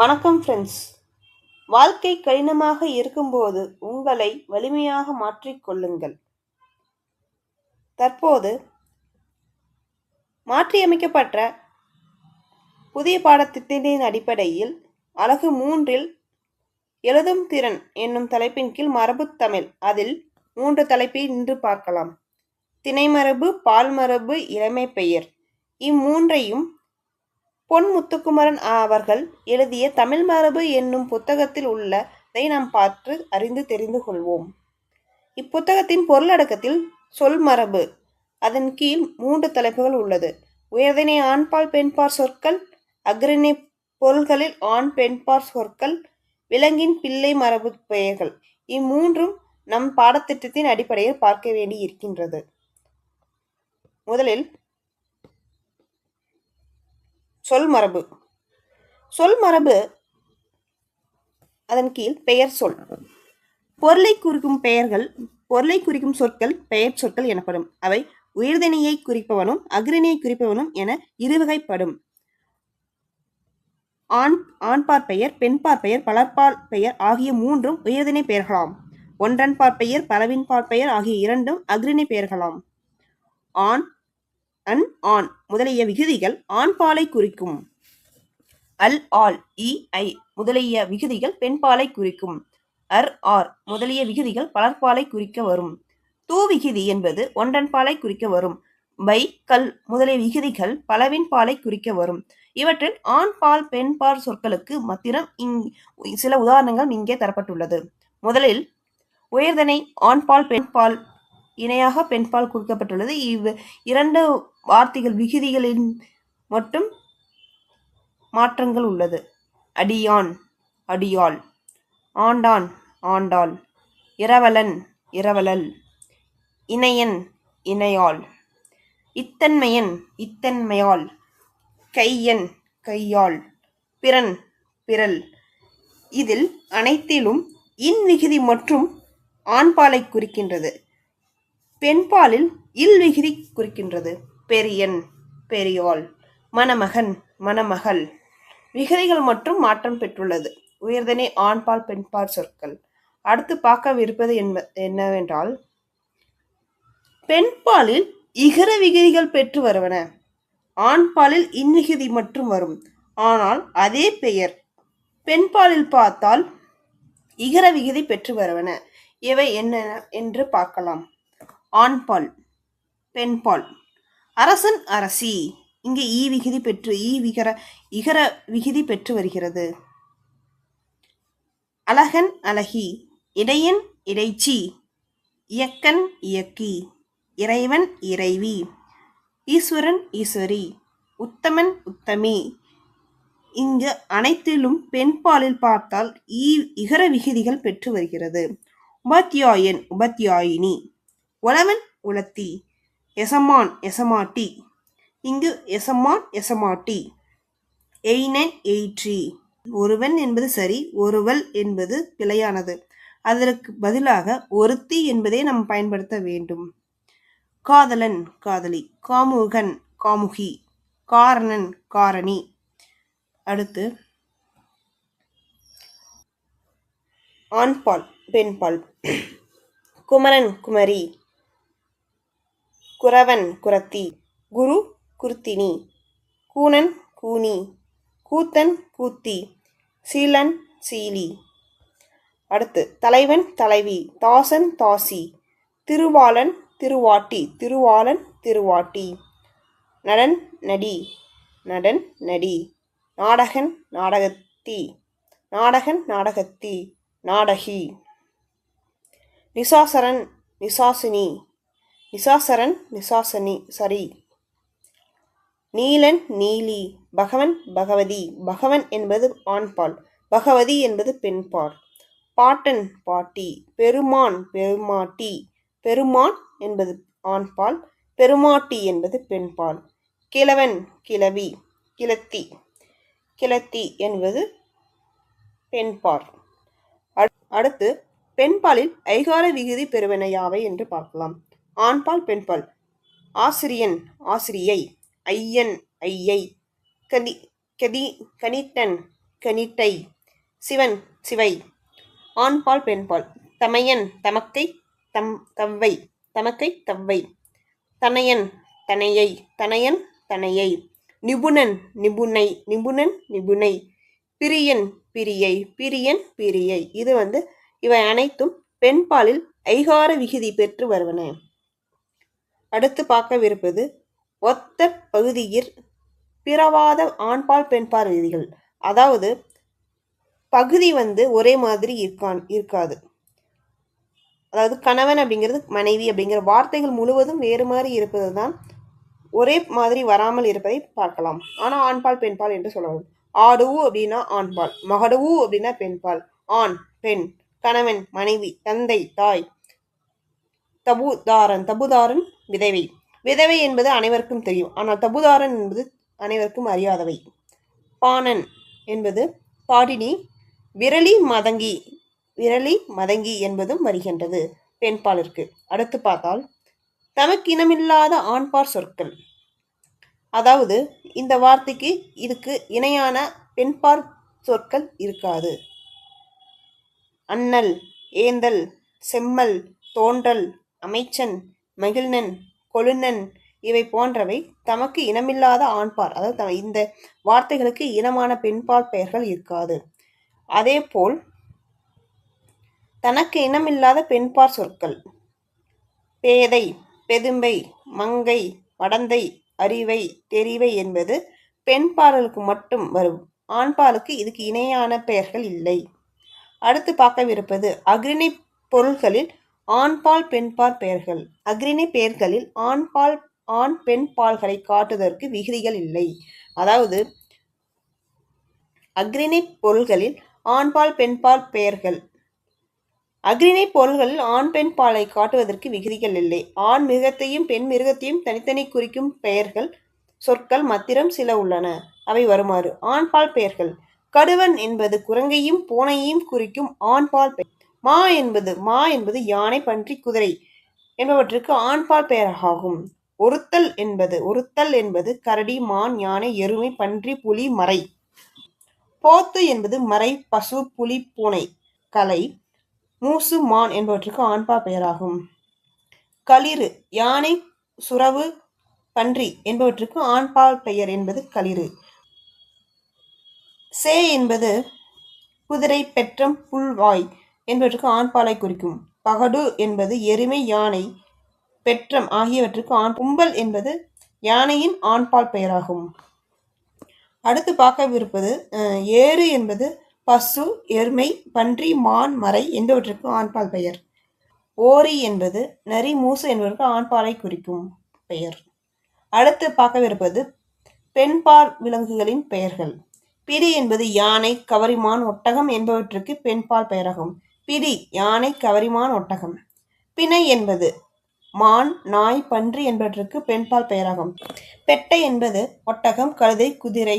வணக்கம் ஃப்ரெண்ட்ஸ் வாழ்க்கை கடினமாக இருக்கும்போது உங்களை வலிமையாக மாற்றிக் கொள்ளுங்கள். தற்போது மாற்றியமைக்கப்பட்ட புதிய பாடத்திட்டத்தின் அடிப்படையில் அழகு மூன்றில் எழுதும் திறன் என்னும் தலைப்பின் கீழ் மரபுத்தமிழ் அதில் மூன்று தலைப்பை இன்று பார்க்கலாம். திணைமரபு பால்மரபு இளமை பெயர். இம்மூன்றையும் பொன் முத்துக்குமரன் அவர்கள் எழுதிய தமிழ் மரபு என்னும் புத்தகத்தில் உள்ளதை நாம் பார்த்து அறிந்து தெரிந்து கொள்வோம். இப்புத்தகத்தின் பொருளடக்கத்தில் சொல் மரபு அதன் கீழ் மூன்று தலைப்புகள் உள்ளது. உயர்தினை ஆண்பால் பெண்பார் சொற்கள் அக்ரணி பொருள்களில் ஆண் பெண்பார் சொற்கள் விலங்கின் பிள்ளை மரபு பெயர்கள். இம்மூன்றும் நம் பாடத்திட்டத்தின் அடிப்படையில் பார்க்க வேண்டி இருக்கின்றது முதலில் சொல் மரபு. சொல் மரபு அதன் கீழ் பெயர் சொல். பொருளை குறிக்கும் பெயர்கள் பொருளை குறிக்கும் சொற்கள் பெயர் சொற்கள் எனப்படும். அவை உயிர்தனியை குறிப்பவனும் அக்ரணியை குறிப்பவனும் என இருவகைப்படும். ஆண் ஆண்பார் பெயர் பெண்பார் பெயர் பலர்பால் பெயர் ஆகிய மூன்றும் உயர்தினை பெயர்களாம். ஒன்றன்பார் பெயர் பலவின்பார் பெயர் ஆகிய இரண்டும் அக்ரிணை பெயர்களாம். ஆண் அன் ஆண் முதலிய விகுதிகள் ஆண்பாலை குறிக்கும். அல் ஆல் இ ஐ முதலிய விகுதிகள் பெண்பாலை குறிக்கும். அர் ஆர் முதலிய விகுதிகள் பலர்பாலை குறிக்க வரும். தூ விகுதி என்பது ஒன்றன்பாலை குறிக்க வரும். பை கல் முதலிய விகுதிகள் பலவின் பாலை குறிக்க வரும். இவற்றில் ஆண் பால் பெண் பால் சொற்களுக்கு மத்திரம் இங் சில உதாரணங்கள் இங்கே தரப்பட்டுள்ளது. முதலில் உயர்தனை ஆண்பால் பெண்பால் இணையாக பெண்பால் கொடுக்கப்பட்டுள்ளது. இவ் இரண்டு வார்த்தைகள் விகுதிகளின் மட்டும் மாற்றங்கள் உள்ளது. அடியான் அடியாள். ஆண்டான் ஆண்டாள். இரவலன் இரவலல். இணையன் இணையாள். இத்தன்மையன் இத்தன்மையாள். கையன் கையாள். பிறன் பிறல். இதில் அனைத்திலும் இன் விகுதி மற்றும் ஆண்பாலை குறிக்கின்றது. பெண்பாலில் இல் குறிக்கின்றது. பெரியன் பெரியாள் மணமகன் மணமகள். விகிரிகள் மற்றும் மாற்றம் பெற்றுள்ளது. உயர்தனே ஆண்பால் பெண்பால் சொற்கள். அடுத்து பார்க்கவிருப்பது என்ப என்னவென்றால் பெண்பாலில் இகர விகிரிகள் பெற்று வருவன. ஆண்பாலில் இன்விகுதி மட்டும் வரும். ஆனால் அதே பெயர். பெண்பாலில் பார்த்தால் இகர விகிதி பெற்று வருவன. இவை என்னென்ன என்று பார்க்கலாம். ஆண்பால் பெண்பால். அரசன் அரசி. இங்கே ஈ விகுதி பெற்று ஈ விகர இகர விகுதி பெற்று வருகிறது. அழகன் அழகி இடையன் இடைச்சி இயக்கன் இயக்கி இறைவன் இறைவி ஈஸ்வரன் ஈஸ்வரி உத்தமன் உத்தமி. இங்கு அனைத்திலும் பெண்பாலில் பார்த்தால் ஈ இகர விகுதிகள் பெற்று வருகிறது. உபாத்தியாயன் உபத்தியாயினி. உழவன் உலத்தி. எசமான் எசமாட்டி. இங்கு எசமான் எசமாட்டி. எய்னன் எயிற்றி. ஒருவன் என்பது சரி ஒருவல் என்பது பிழையானது. அதற்கு பதிலாக ஒருத்தி என்பதை நாம் பயன்படுத்த வேண்டும். காதலன் காதலி காமுகன் காமுகி காரணன் காரணி. அடுத்து ஆண்பால் பெண்பால். குமரன் குமரி குரவன் குரத்தி குரு குருத்தினி கூனன் கூனி கூத்தன் கூத்தி சீலன் சீலி. அடுத்து தலைவன் தலைவி தாசன் தாசி திருவாளன் திருவாட்டி திருவாளன் திருவாட்டி. நடன் நடி நடன் நடி நாடகன் நாடகத்தி நாடகன் நாடகத்தி நாடகி. நிசாசரன் நிசாசினி நிசாசரன் நிசாசனி சரி. நீலன் நீலி பகவன் பகவதி. பகவன் என்பது ஆண்பால் பகவதி என்பது பெண்பால். பாட்டன் பாட்டி பெருமான் பெருமாட்டி. பெருமான் என்பது ஆண்பால் பெருமாட்டி என்பது பெண்பால். கிழவன் கிழவி கிளத்தி கிளத்தி என்பது பெண்பால். அடுத்து பெண்பாலில் ஐகார விகுதி பெறுவன யாவை என்று பார்க்கலாம். ஆண்பால் பெண்பால். ஆசிரியன் ஆசிரியை. ஐயன் ஐயை. கதி கதி கனிட்டன் கனிட்டை சிவன் சிவை. ஆண்பால் பெண்பால். தமையன் தமக்கை தம் தவ்வை. தமக்கை தவ்வை. தனையன் தனையை. தனையன் தனையை. நிபுணன் நிபுணை. நிபுணன் நிபுணை. பிரியன் பிரியை. பிரியன் பிரியை. இது வந்து இவை அனைத்தும் பெண்பாலில் ஐகார விகுதி பெற்று வருவன. அடுத்து பார்க்கவிருப்பது ஒத்த பகுதியில் பிறவாத ஆண்பால் பெண்பால் விதிகள் அதாவது பகுதி வந்து ஒரே மாதிரி இருக்கான் இருக்காது. அதாவது கணவன் அப்படிங்கிறது மனைவி அப்படிங்கிற வார்த்தைகள் முழுவதும் வேறு மாதிரி இருப்பது தான் ஒரே மாதிரி வராமல் இருப்பதை பார்க்கலாம். ஆனால் ஆண்பால் பெண்பால் என்று சொல்லலாம். ஆடுவு அப்படின்னா ஆண்பால் மகடுவு அப்படின்னா பெண்பால். ஆண் பெண் கணவன் மனைவி தந்தை தாய் தபுதாரன் தபுதாரன் விதவை. விதவை என்பது அனைவருக்கும் தெரியும். ஆனால் தபுதாரன் என்பது அனைவருக்கும் அறியாதவை. பாணன் என்பது பாடினி விரலி மதங்கி விரலி மதங்கி என்பதும் வருகின்றது. பெண்பாலிற்கு அடுத்து பார்த்தால் தமக்கு இனமில்லாத ஆண்பார் சொற்கள். அதாவது இந்த வார்த்தைக்கு இதுக்கு இணையான பெண்பார் சொற்கள் இருக்காது. அண்ணல் ஏந்தல் செம்மல் தோன்றல் அமைச்சன் மகிழ்நன் கொழுநன் இவை போன்றவை தமக்கு இனமில்லாத ஆண்பார். அதாவது இந்த வார்த்தைகளுக்கு இனமான பெண்பால் பெயர்கள் இருக்காது. அதேபோல் தனக்கு இனமில்லாத பெண்பார் சொற்கள். பேதை பெதும்பை மங்கை வடந்தை அறிவை தெரிவை என்பது பெண்பாலுக்கு மட்டும் வரும். ஆண்பாலுக்கு இதுக்கு இணையான பெயர்கள் இல்லை. அடுத்து பார்க்கவிருப்பது அக்ரிணை பொருள்களில் ஆண்பால் பெண்பால் பெயர்கள். அக்ரிணை பெயர்களில் ஆண்பால் ஆண் பெண் பால்களை காட்டுவதற்கு விகுதிகள் இல்லை. அதாவது அக்ரிணை பொருள்களில் ஆண்பால் பெண்பால் பெயர்கள். அக்ரிணை பொருள்களில் ஆண் பெண் பாலை காட்டுவதற்கு விகுதிகள் இல்லை. ஆண் மிருகத்தையும் பெண் மிருகத்தையும் தனித்தனி குறிக்கும் பெயர்கள் சொற்கள் மத்திரம் சில உள்ளன. அவை வருமாறு. ஆண்பால் பெயர்கள். கடுவன் என்பது குரங்கையும் பூனையையும் குறிக்கும் ஆண்பால் பெயர். மா என்பது மா என்பது யானை பன்றி குதிரை என்பவற்றுக்கு ஆண்பால் பெயராகும். ஒருத்தல் என்பது ஒருத்தல் என்பது கரடி மான் யானை எருமை பன்றி புலி மறை. போத்து என்பது மறை பசு புலி பூனை. கலை மூசு மான் என்பவற்றுக்கு ஆண்பா பெயராகும். களிறு யானை சுரவு பன்றி என்பவற்றுக்கு ஆண்பால் பெயர் என்பது களிறு. சே என்பது குதிரை பெற்றம் புல்வாய். என்பவற்றுக்கு ஆண்பாலை குறிக்கும். பகடு என்பது எருமை யானை பெற்றம் ஆகியவற்றுக்கு ஆண் கும்பல் என்பது யானையின் ஆண்பால் பெயராகும். அடுத்து பார்க்கவிருப்பது ஏறு என்பது பசு எருமை பன்றி மான் மறை என்பவற்றுக்கு ஆண்பால் பெயர். ஓரி என்பது நரி மூசு என்பதற்கு ஆண்பாலை குறிக்கும் பெயர். அடுத்து பார்க்கவிருப்பது பெண்பால் விலங்குகளின் பெயர்கள். பிடி என்பது யானை கவரிமான் ஒட்டகம் என்பவற்றுக்கு பெண்பால் பெயராகும். பிடி யானை கவரிமான் ஒட்டகம். பிணை என்பது மான் நாய் பன்றி என்பவற்றுக்கு பெண்பால் பெயராகும். பெட்டை என்பது ஒட்டகம் கழுதை குதிரை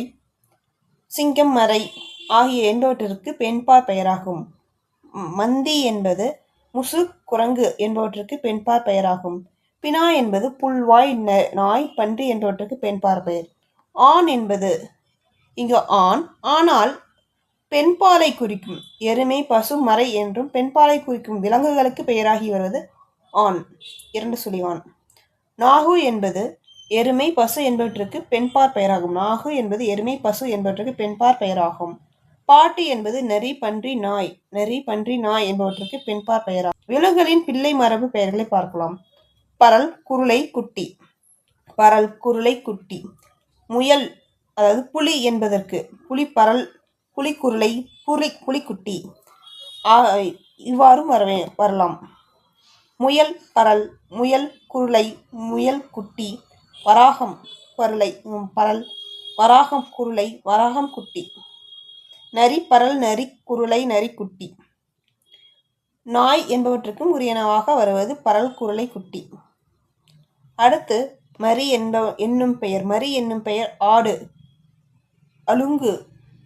சிங்கம் மறை ஆகிய என்பவற்றிற்கு பெண்பால் பெயராகும். மந்தி என்பது முசு குரங்கு என்பவற்றுக்கு பெண்பார் பெயராகும். பினா என்பது புல்வாய் நாய் பன்றி என்பவற்றுக்கு பெண்பார் பெயர். ஆண் என்பது இங்கு ஆண் ஆனால் பெண்பாலை குறிக்கும் எருமை பசு மறை என்றும் பெண்பாலை குறிக்கும் விலங்குகளுக்கு பெயராகி வருவது ஆண். இரண்டு சொல்லிவான் நாகு என்பது எருமை பசு என்பவற்றுக்கு பெண்பார் பெயராகும். நாகு என்பது எருமை பசு என்பவற்றுக்கு பெண்பார் பெயராகும். பாட்டு என்பது நரி பன்றி நாய். நரி பன்றி நாய் என்பவற்றுக்கு பெண்பார் பெயராகும். விலங்குகளின் பிள்ளை மரபு பெயர்களை பார்க்கலாம். பரல் குருளை குட்டி. பரல் குருளை குட்டி. முயல் அதாவது புலி என்பதற்கு புலி பரல் புலிக்குருளை புலி புலிக்குட்டி. இவ்வாறும் வரவே வரலாம். முயல் பரல் முயல் குருளை முயல் குட்டி. வராகம் பருளை பரல். வராகம் குருளை வராகம் குட்டி. நரி பரல் நரி குருளை நரி குட்டி. நாய் என்பவற்றுக்கும் உரியனவாக வருவது பரல் குருளை குட்டி. அடுத்து மரி என்ப என்னும் பெயர். மரி என்னும் பெயர் ஆடு. அலுங்கு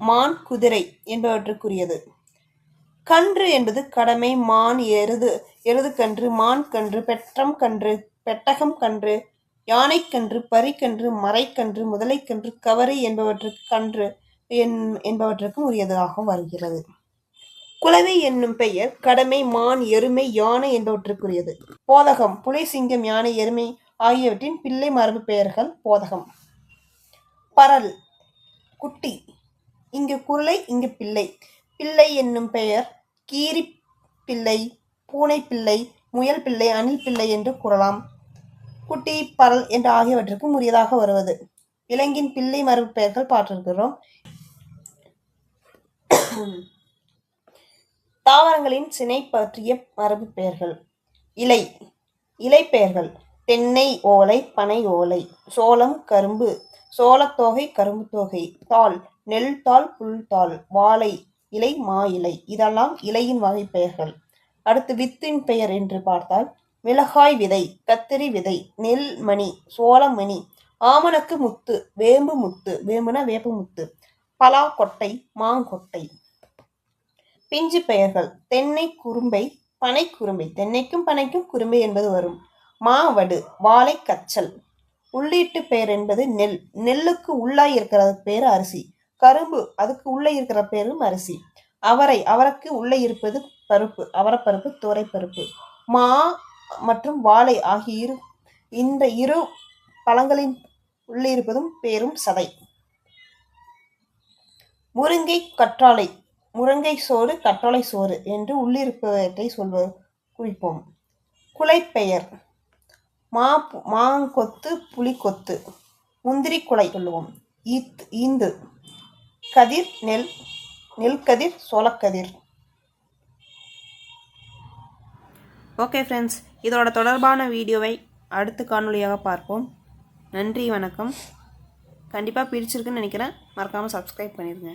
மான் குதிரை என்பவற்றுக்குரியது. கன்று என்பது கடமை மான் எருது எருது கன்று மான் கன்று பெற்றம் கன்று பெட்டகம் கன்று யானைக்கன்று பரிக்கன்று மறைக்கன்று முதலைக்கன்று கவரி என்பவற்றுக்கு கன்று என் என்பவற்றுக்கும் உரியதாக வருகிறது. குலவை என்னும் பெயர் கடமை மான் எருமை யானை என்பவற்றுக்குரியது. போதகம் புலை சிங்கம் யானை எருமை ஆகியவற்றின் பிள்ளை மரபு பெயர்கள் போதகம். பரல் குட்டி இங்கு குரலை இங்கு பிள்ளை. பிள்ளை என்னும் பெயர் கீரி பிள்ளை பூனை பிள்ளை முயல் பிள்ளை அணில் பிள்ளை என்று கூறலாம். குட்டி பரல் என்று ஆகியவற்றுக்கு உரியதாக வருவது. விலங்கின் பிள்ளை மரபு பெயர்கள் பார்த்திருக்கிறோம். தாவரங்களின் சினை பற்றிய மரபு பெயர்கள். இலை. இலை பெயர்கள். தென்னை ஓலை பனை ஓலை சோளம் கரும்பு சோளத்தோகை கரும்பு தோகை தாள். நெல் தாள் புல் தாள் வாழை இலை மா இலை இதெல்லாம் இலையின் வகை பெயர்கள். அடுத்து வித்தின் பெயர் என்று பார்த்தால் மிளகாய் விதை கத்திரி விதை நெல் மணி சோளமணி ஆமணக்கு முத்து வேம்பு முத்து வேம்புன வேப்பு முத்து பலா கொட்டை மாங்கொட்டை. பிஞ்சு பெயர்கள் தென்னை குறும்பை பனை குறும்பை தென்னைக்கும் பனைக்கும் குறும்பை என்பது வரும். மாவடு வாழை கச்சல். உள்ளீட்டு பெயர் என்பது நெல். நெல்லுக்கு உள்ளாய் இருக்கிற பேர் அரிசி. கரும்பு அதுக்கு உள்ளே இருக்கிற பேரும் அரிசி. அவரை அவருக்கு உள்ளே இருப்பது பருப்பு அவரப்பருப்பு துவரைப்பருப்பு மா மற்றும் வாழை ஆகிய இரு இந்த இரு பழங்களின் உள்ளே இருப்பதும் பேரும் சதை. முருங்கை கற்றாழை முருங்கை சோறு கற்றாழை சோறு என்று உள்ளிருப்பவற்றை சொல்வது குறிப்போம். குலைப்பெயர் மா மாங்கொத்து புலிக்கொத்து முந்திரி குலை சொல்லுவோம். ஈத் ஈந்து. கதிர் நெல் நெல்கதிர் சோளக்கதிர். ஓகே ஃப்ரெண்ட்ஸ் இதோட தொடர்பான வீடியோவை அடுத்த காணொலியாக பார்ப்போம். நன்றி வணக்கம். கண்டிப்பாக பிடிச்சிருக்குன்னு நினைக்கிறேன். மறக்காமல் சப்ஸ்கிரைப் பண்ணிடுங்க